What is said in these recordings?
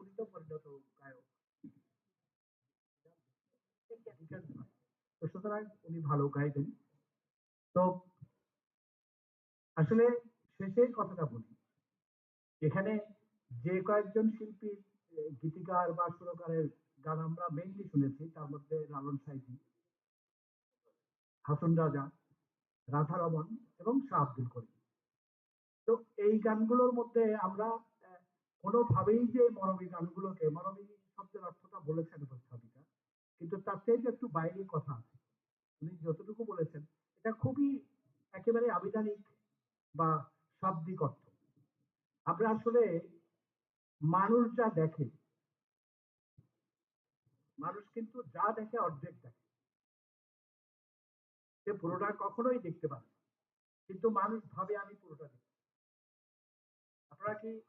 উনি তো পরিণত গায়ক। সুতরাং উনি ভালো গাইবেন। তো আসলে শেষে কথাটা বলি। এখানে যে কয়েকজন শিল্পীর গীতিকার বা সুরকারের গান আমরা মেইনলি শুনেছি, তার মধ্যে লালন সাইজি হাসন রাজা রাধা রমন এবং শাহ আব্দুল করিম। তো এই গানগুলোর মধ্যে আমরা কোনোভাবেই যে মরমী গানগুলোকে, মরমী শব্দের অর্থটা বলেছেন উপস্থাপিকা, কিন্তু তার থেকে একটু বাইরে কথা আছে। উনি যতটুকু বলেছেন, এটা খুবই একেবারে আবিধানিক বা শাব্দিক অর্থ। আমরা আসলে মানুষ যা দেখে, মানুষ কিন্তু যা দেখে অর্ধেক দেখে। সে পুরোটা কখনোই দেখতে পারে। কিন্তু মানুষ ভাবে, আমি পুরোটা দেখি আপনারা কি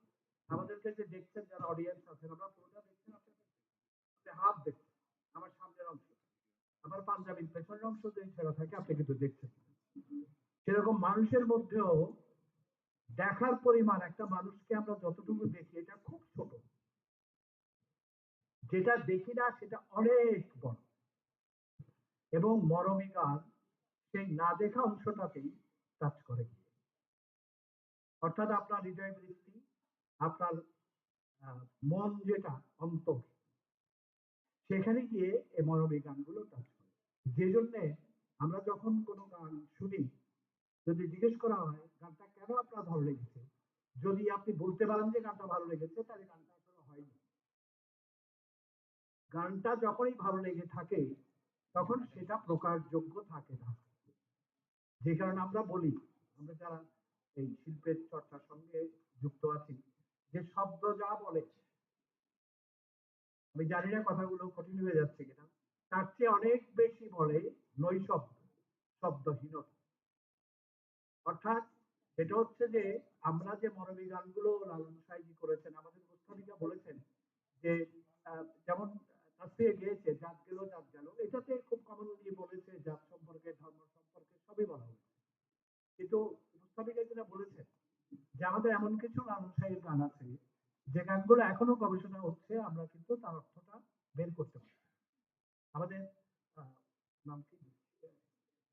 আমাদেরকে যে দেখছেন, যারা অডিয়েন্স আছেন আমরা পুরোটা দেখছেন আপনারা? হাফ দেখছেন, আমার সামনের অংশ। আমার পাঞ্জাবির পেছনের অংশ যদি ছেড়া থাকে, আপনি কিন্তু দেখছেন। সেরকম মানুষের মধ্যেও দেখার পরিমাণ একটা মানুষকে আমরা যতটুকু দেখি, এটা খুব ছোট। যেটা দেখি না, সেটা অনেক বড়। এবং মরমী গান সেই না দেখা অংশটাতেই কাজ করে। অর্থাৎ আপনার হৃদয় বৃত্তি, আপনার মন যেটা, অন্তর, সেখানে গিয়ে এই মরমী গানগুলো টাচ করে। যে জন্যে আমরা যখন কোনো গান শুনি, যদি জিজ্ঞেস করা হয়, গানটা কেন আপনার ভালো লেগেছে? যদি আপনি বলতে পারেন যে, গানটা ভালো লেগেছে তাহলে গানটা আসলে হয়নি। গানটা যখনই ভালো লেগে থাকে, তখন সেটা প্রকাশযোগ্য থাকে না। যে কারণে আমরা বলি, আমরা যারা এই শিল্পের চর্চার সঙ্গে যুক্ত আছি, যে শব্দ যা বলে। আমি জানি না কথাগুলো কঠিন হয়ে যাচ্ছে কিনা। তার চেয়ে অনেক বেশি বলে নৈশব্দ, শব্দহীনতা। অর্থাৎ এটা হচ্ছে যে, আমরা যে মরমী গানগুলো লালন সাইজি করেছেন, আমাদের মুস্তাফিকা বলেছেন যে যেমন তাসফিয়া গিয়েছে, জাত গেল জাত গেল, এটাতে খুব কমনলি বলেছে জাত সম্পর্কে, ধর্ম সম্পর্কে সবই বলা হয়েছে। কিন্তু যেটা বলেছেন, যে আমাদের এমন কিছু লালন সাইয়ের গান আছে, যে গানগুলো এখনও গবেষণা হচ্ছে, আমরা কিন্তু তার অর্থটা বের করতে পারি আমাদের নাম কি?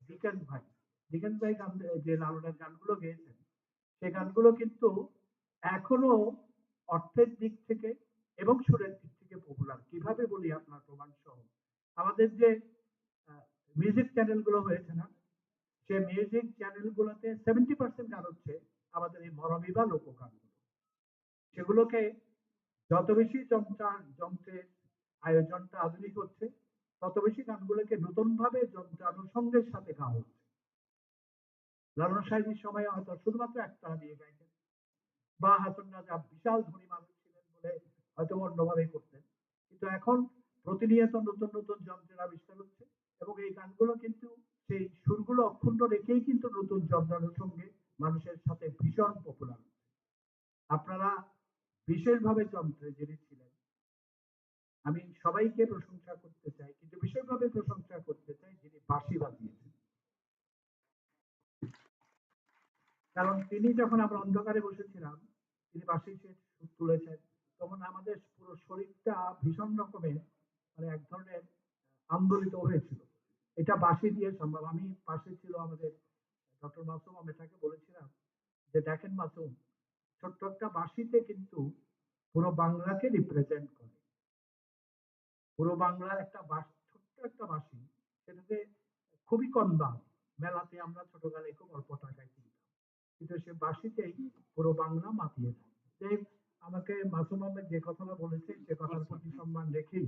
দিকেন ভাই। দিকেন ভাই গান, যে লালনের গানগুলো গেয়েছেন সেই গানগুলো কিন্তু এখনও অর্থের দিক থেকে এবং সুরের দিক থেকে পপুলার কীভাবে বলি আপনার প্রমাণ সহ? আমাদের যে মিউজিক চ্যানেলগুলো হয়েছে না সে মিউজিক চ্যানেল গুলোতে সেভেন্টি পার্সেন্ট গান হচ্ছে আমাদের এই মরমী বা লোক গানগুলো সেগুলোকে যত বেশি যন্ত্র যন্ত্রের আয়োজনটা আধুনিক হচ্ছে, তত বেশি গানগুলোকে নতুন ভাবে যন্ত্রানুষঙ্গের সাথে গাওয়া হচ্ছে। লালন সাহেবের সময় হয়তো শুধুমাত্র একটা দিয়ে গাইতেন, বা হাসন রাজা বিশাল ধনী মানুষ ছিলেন বলে হয়তো অন্যভাবে করতেন। কিন্তু এখন প্রতিনিয়ত নতুন নতুন যন্ত্রের আবিষ্কার হচ্ছে এবং এই গানগুলো কিন্তু সেই সুরগুলো অক্ষুণ্ণ রেখেই কিন্তু নতুন যন্ত্রানুষঙ্গে মানুষের সাথে ভীষণ পপুলার আপনারা বিশেষভাবে যন্ত্রে যিনি ছিলেন, আমি সবাইকে প্রশংসা করতে চাই, কিন্তু বিশেষভাবে প্রশংসা করতে চাই যিনি বাঁশি বাজিয়েছেন। কারণ তিনি যখন আমরা অন্ধকারে বসেছিলাম, তিনি বাঁশি তুলেছেন, তখন আমাদের পুরো শরীরটা ভীষণ রকমের মানে এক ধরনের আন্দোলিত হয়েছিল। এটা বাঁশি দিয়ে সম্ভব। আমি পাশে ছিল আমাদের ডক্টর মাসুম আমি তাকে বলেছিলাম যে দেখেন মাসুম ছোট্ট একটা বাঁশিতে কিন্তু পুরো বাংলাকে রিপ্রেজেন্ট করে। পুরো বাংলার একটা বাঁশি ছোট্ট একটা বাঁশি সেটাতে খুবই কম দাম। মেলাতে আমরা ছোটকালে খুব অল্প টাকায় কিনতাম। কিন্তু সে বাঁশিতেই পুরো বাংলা মাতিয়ে দেয়। যে আমাকে মাসুম আহমেদ যে কথাটা বলেছে সে কথার প্রতি সম্মান রেখেই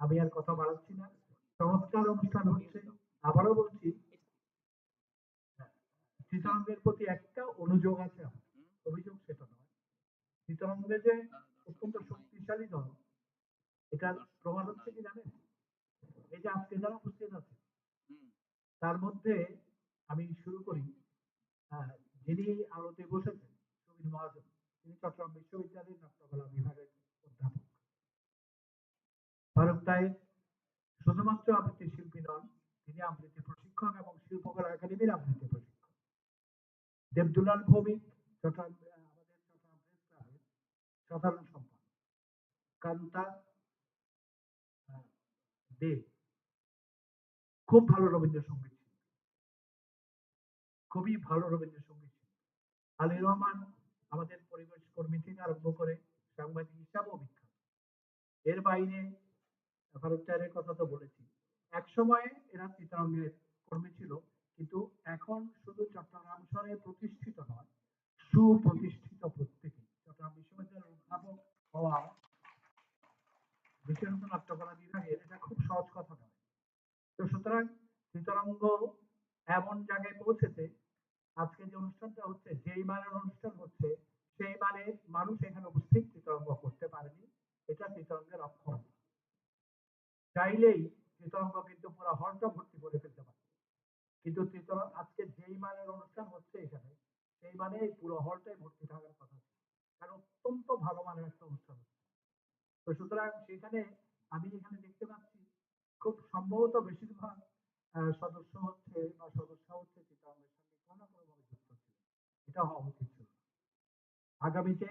আমি আর কথা বাড়াচ্ছি না। চমৎকার অনুষ্ঠান হচ্ছে। আবারও বলছি চিত্রাঙ্গের প্রতি একটা অনুযোগ আছে অভিযোগ সেটা নয়। চিত্রাঙ্গে যে অত্যন্ত শক্তিশালী দল, এটার প্রমাণ হচ্ছে কি জানেন? এই যে আজকে যারা উপস্থিত আছে, তার মধ্যে আমি শুরু করি। যিনি আলোতে বসেছেন, সুবীর মহাজন, তিনি চট্টগ্রাম বিশ্ববিদ্যালয়ের নাট্যকলা বিভাগের অধ্যাপক। ফারুক তাই শুধুমাত্র আবৃত্তি শিল্পী নন, তিনি আবৃত্তি প্রশিক্ষক এবং শিল্পকলা একাডেমির আবৃত্তি প্রশিক্ষক। দেবদুলাল ভৌমিক সাধারণ সম্পাদক। কান্তা দে। খুব ভালো রবীন্দ্রসঙ্গীত খুবই ভালো রবীন্দ্রসঙ্গীত আলী রহমান, আমাদের পরিবেশ কর্মী থেকে আরম্ভ করে সাংবাদিক হিসাবেও বিখ্যাত। এর বাইরে ফারুক কথা তো বলেছি। এক এরা চিত্রাঙ্গের কর্মী ছিল, কিন্তু এখন শুধু চট্টগ্রাম শহরে প্রতিষ্ঠিত নয়, সুপ্রতিষ্ঠিত প্রত্যেকে। বিশ্ববিদ্যালয়ের হওয়া বিশেষত নাট্যকলা বিভাগের এটা খুব সহজ কথা নয়। তো সুতরাং চিত্রাঙ্গ এমন জায়গায় পৌঁছেছে, আজকে যে অনুষ্ঠানটা হচ্ছে, যেই মানের অনুষ্ঠান হচ্ছে, সেই মানের মানুষ এখানে উপস্থিত চিত্রাঙ্গ করতে পারেনি। এটা চিত্রাঙ্গের অক্ষম চাইলেই চিত্রাঙ্গ কিন্তু পুরো হলটা ভর্তি করে ফেলতে পারে। কিন্তু চিত্রাঙ্গ আজকে যেই মানের অনুষ্ঠান হচ্ছে এখানে, সেই মানে পুরো হলটাই ভর্তি থাকার কথা কারণ অত্যন্ত ভালো মানের একটা অনুষ্ঠান হচ্ছে। তো সুতরাং সেখানে আমি এখানে দেখতে পাচ্ছি, খুব সম্ভবত বেশিরভাগ সদস্য হচ্ছে বা সদস্য হচ্ছে চিত্রাঙ্গের সঙ্গে কোনো না কোনোভাবে যুক্ত ছিল। এটা হওয়া উচিত ছিল। আগামীতে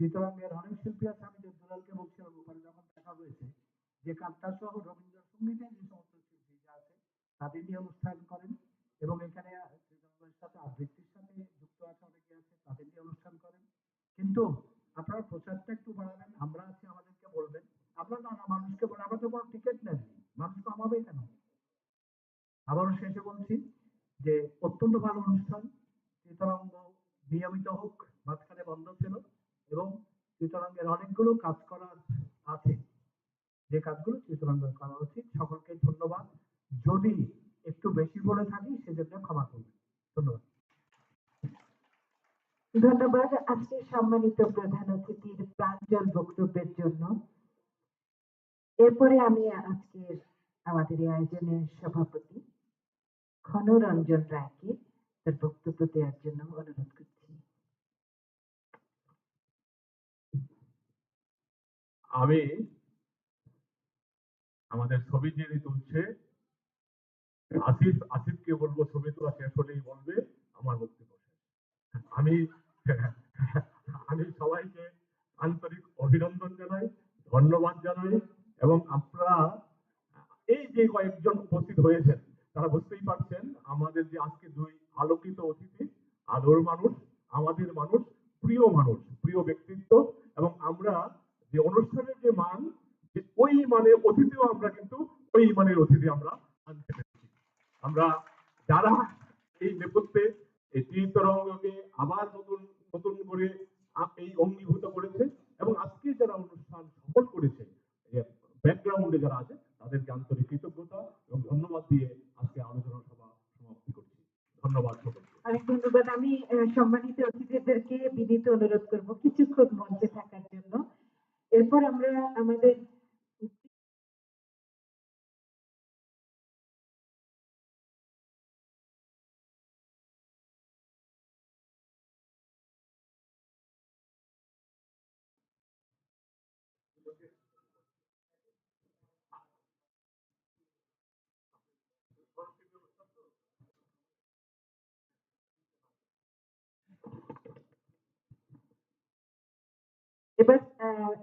চিত্রাঙ্গের অনেক শিল্পী আছে, আমি যে দুলালকে বলছিলাম ওখানে যখন দেখা হয়েছে যে কান্তা সহ রবীন্দ্রসঙ্গীতের যে সমস্ত শিল্পী যা আছে তাদের নিয়ে অনুষ্ঠান করেন এবং এখানে সাথে আবৃত্তির সাথে যুক্ত আছে অনেকে আছে তাদের নিয়ে অনুষ্ঠান করেন। কিন্তু আপনারা প্রচারটা একটু বাড়াবেন, আমরা আছি আমাদেরকে বলবেন। আমরা না মানুষকে বলে আমরা তো কোনো টিকিট নেননি। মানুষ কমাবে কেন? আবারও শেষে বলছি যে অত্যন্ত ভালো অনুষ্ঠান। চিত্রাঙ্গ নিয়মিত হোক, মাঝখানে বন্ধ ছিল এবং চিত্রাঙ্গের অনেকগুলো কাজ করার আছে। যে কাজগুলো চিত্রাঙ্গ করা উচিত। সকলকে ধন্যবাদ। যদি একটু বেশি বলে থাকি সেজন্য ক্ষমা করবেন। ধন্যবাদ। ধন্যবাদ আজকের সম্মানিত প্রধান অতিথির প্রাঞ্জল বক্তব্যের জন্য। এরপরে আমি আজকের আমাদের আয়োজনের সভাপতি ক্ষণরঞ্জন রায়কে তার বক্তব্য দেওয়ার জন্য অনুরোধ করছি। আমি আমাদের ছবি যিনি তুলছে, আসিফ, আসিফকে বলব, ছবি তোলা শেষ হলেই বলবে, আমার বক্তব্য আমি আমি সবাইকে আন্তরিক অভিনন্দন জানাই, ধন্যবাদ জানাই, এবং আপনারা এই যে কয়েকজন উপস্থিত হয়েছেন তারা বুঝতেই পারছেন আমাদের যে আজকে দুই আলোকিত অতিথি আলোর মানুষ আমাদের মানুষ প্রিয় মানুষ প্রিয় ব্যক্তিত্ব এবং আমরা যে অনুষ্ঠানের যে মান যে ওই মানের অতিথিও আমরা কিন্তু ওই মানের অতিথি আমরা আনতে পেরেছি আমরা যারা এই নেপথ্যে এই তীরতরঙ্গকে আবার নতুন নতুন করে আ- এই অঙ্গীভূত করেছে এবং আজকে যারা অনুষ্ঠান সফল করেছে ব্যাকগ্রাউন্ডে যারা আছে তাদেরকে আন্তরিক কৃতজ্ঞতা এবং ধন্যবাদ দিয়ে আজকে আলোচনা সভা সমাপ্তি করছি ধন্যবাদ সকলকে অনেক ধন্যবাদ আমি আহ, সম্মানিত অতিথিদেরকে বিনীত অনুরোধ করব কিছুক্ষণ মঞ্চে থাকার জন্য এরপর আমরা আমাদের এবার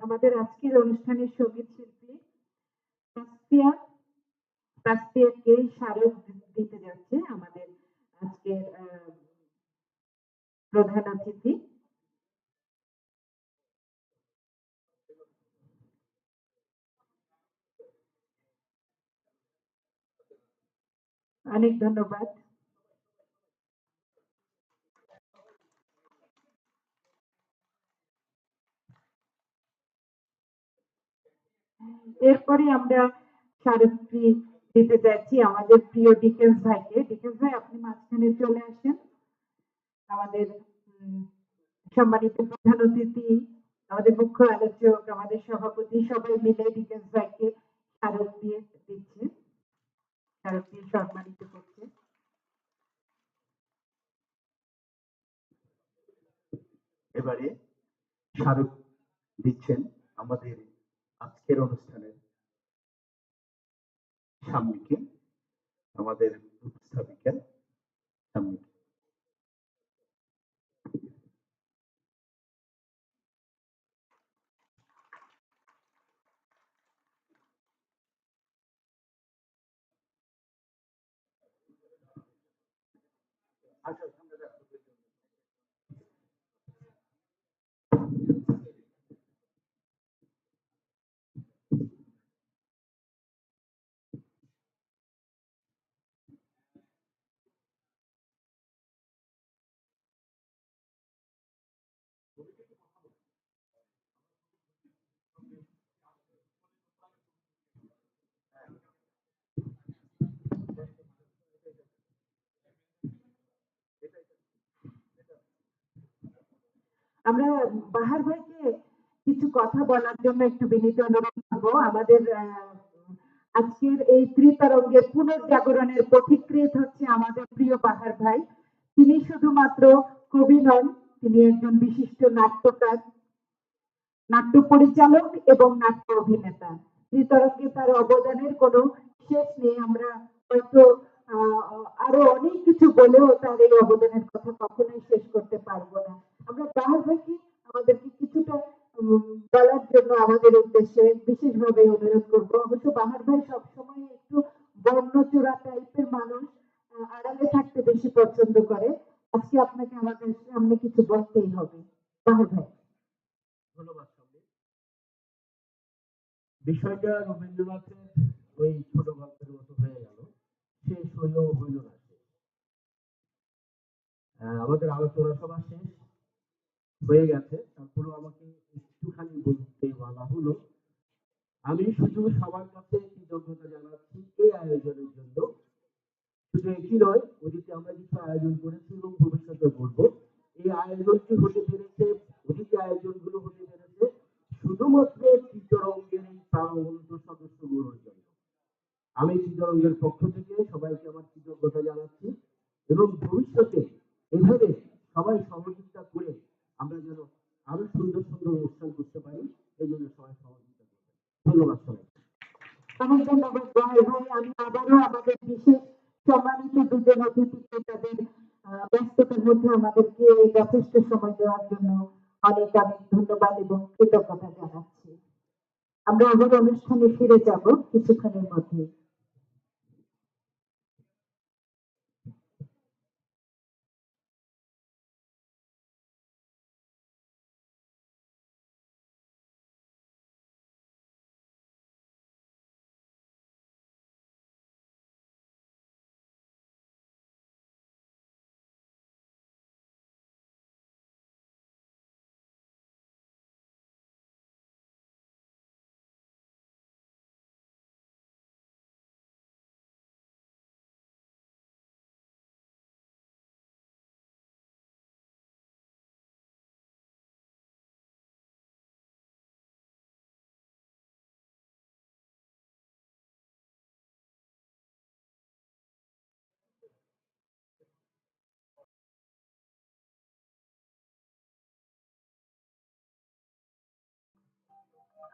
আমাদের আজকের অনুষ্ঠানের সংগীত শিল্পী তাসফিয়া তাসফিয়াকে স্মারক দিতে যাচ্ছে আমাদের আজকের প্রধান অতিথি। অনেক ধন্যবাদ। এরপরে আমরা স্মারকটি দিতে যাচ্ছি আমাদের প্রিয় ডিকেন্স ভাইকে। ডিকেন্স ভাই, আপনি মাঝখানে চলে আসেন। আমাদের সম্মানিত প্রধান অতিথি, আমাদের মুখ্য আলোচক, আমাদের সভাপতি, সবাই মিলে ডিকেন্স ভাইকে স্মারক দিয়ে দিচ্ছে। স্মারক দিয়ে সম্মানিত করছে। এবারে স্মারক দিচ্ছেন আমাদের আজকের অনুষ্ঠানের সাময়িকে আমাদের উপস্থাপিকা সাময়িক আমরা বাহার ভাইকে কিছু কথা বলার জন্য একটু বিনীত অনুরোধ করব। আমাদের আজকের এই ত্রিতরঙ্গের পুনর্জাগরণের পথিকৃত হচ্ছে আমাদের প্রিয় বাহার ভাই। তিনি শুধুমাত্র কবি নন, তিনি একজন বিশিষ্ট নাট্যকার, নাট্য পরিচালক এবং নাট্য অভিনেতা। ত্রিতরঙ্গে তার অবদানের কোনো শেষ নেই। আমরা হয়তো আরও অনেক কিছু বলেও তার এই অবদানের কথা কখনোই শেষ করতে পারব না। আমাদের উদ্দেশ্যে বিশেষভাবে অনুরোধ করব। অবশ্য বাহার ভাই সবসময় একটু বর্ণচোরা টাইপের মানুষ আড়ালে থাকতে বেশি পছন্দ করে। আজকে আপনাকে আমাদের সামনে কিছু বলতেই হবে। বাহার ভাই। ধন্যবাদ বিষয়টা রবীন্দ্রনাথের ওই ছোট গল্পের মতো হয়ে গেল। শেষ হইলেও হইল না আমাদের আলোচনা সভা শেষ হয়ে গেছে। তারপরেও আমাকে একটুখানি বলতে বলা হলো। আমি শুধু সবার কাছে কৃতজ্ঞতা জানাচ্ছি এই আয়োজনের জন্য। শুধু একই নয় অতীতে আমরা কিছু আয়োজন করেছি এবং ভবিষ্যতে করব। এই আয়োজনটি হতে পেরেছে অতীতে আয়োজনগুলো হতে পেরেছে শুধুমাত্র চিত্তরঙ্গের এই প্রাণবন্ত সদস্যগুলোর জন্য। আমি চিত্তরঙ্গের পক্ষ থেকে সবাইকে আমার কৃতজ্ঞতা জানাচ্ছি এবং ভবিষ্যতে এভাবে সবাই সহযোগিতা করে আমরা যেন আরও সুন্দর সুন্দর অনুষ্ঠান করতে পারি এই জন্য সবাই সহযোগিতা করবেন ধন্যবাদ সবাইকে অনেক ধন্যবাদ জয় ভাই আমি আবারও আমাদের বিশেষ সম্মানিত দুজন অতিথিকে তাদের আহ, ব্যস্ততার মধ্যে আমাদেরকে এই যথেষ্ট সময় দেওয়ার জন্য অনেক অনেক ধন্যবাদ এবং কৃতজ্ঞতা জানাচ্ছি। আমরা আবার অনুষ্ঠানে ফিরে যাব কিছুক্ষণের মধ্যে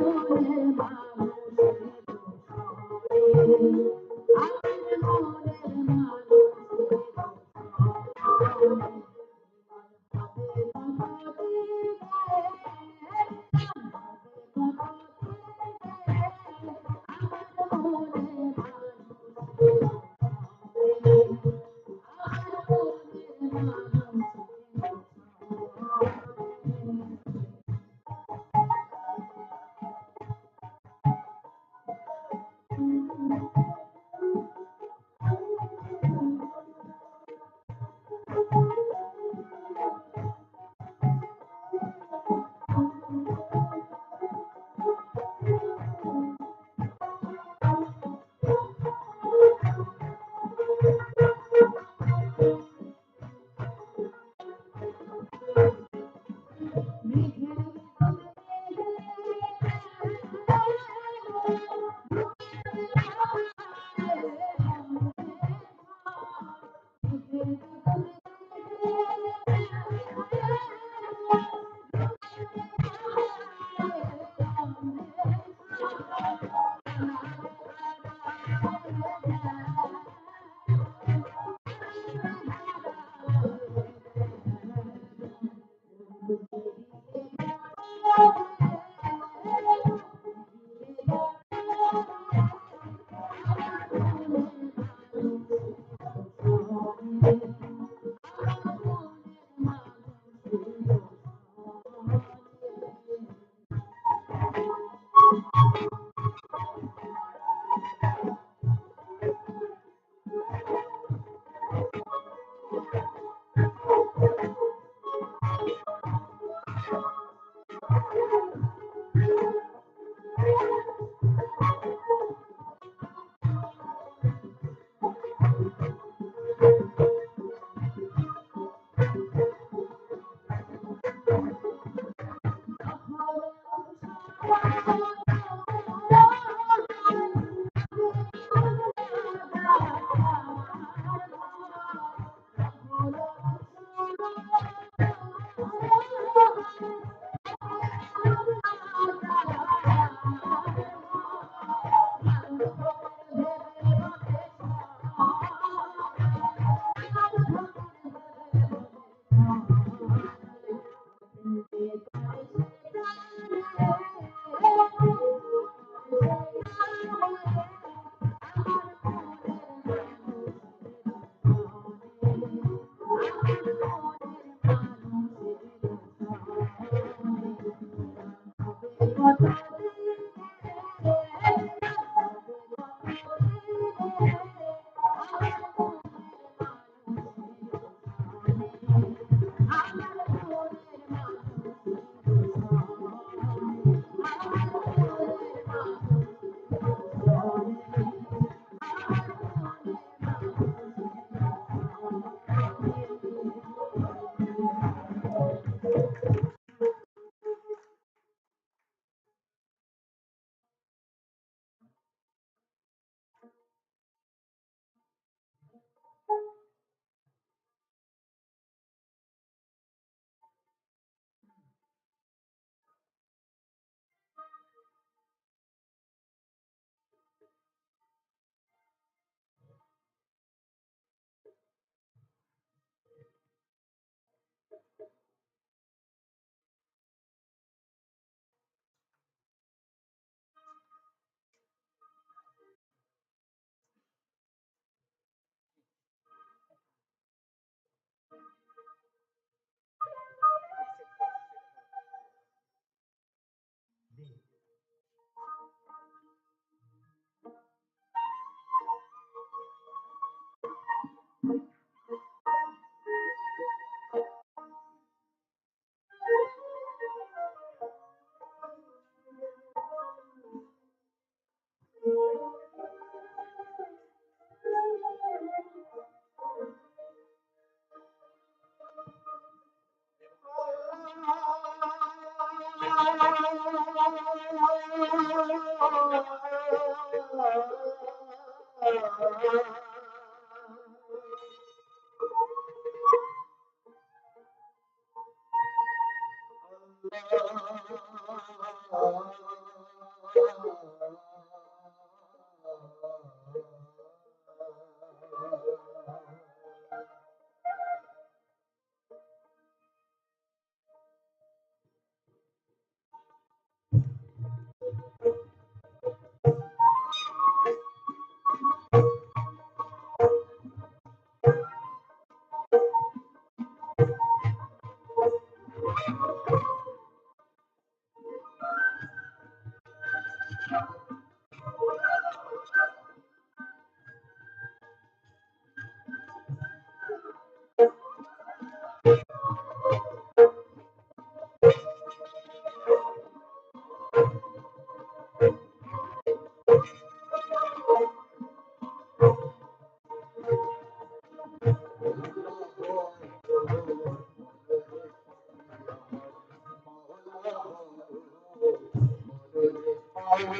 बोले बाबा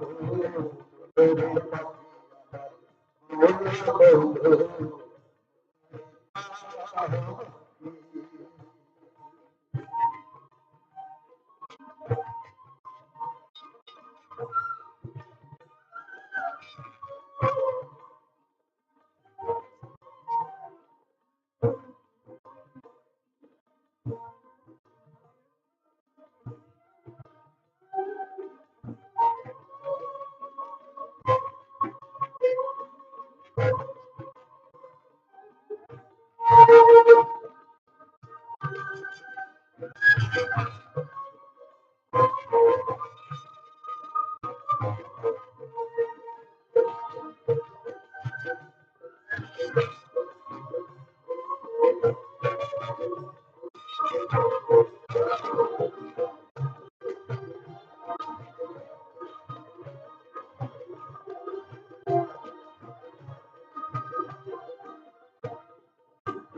Thank you.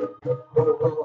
What the?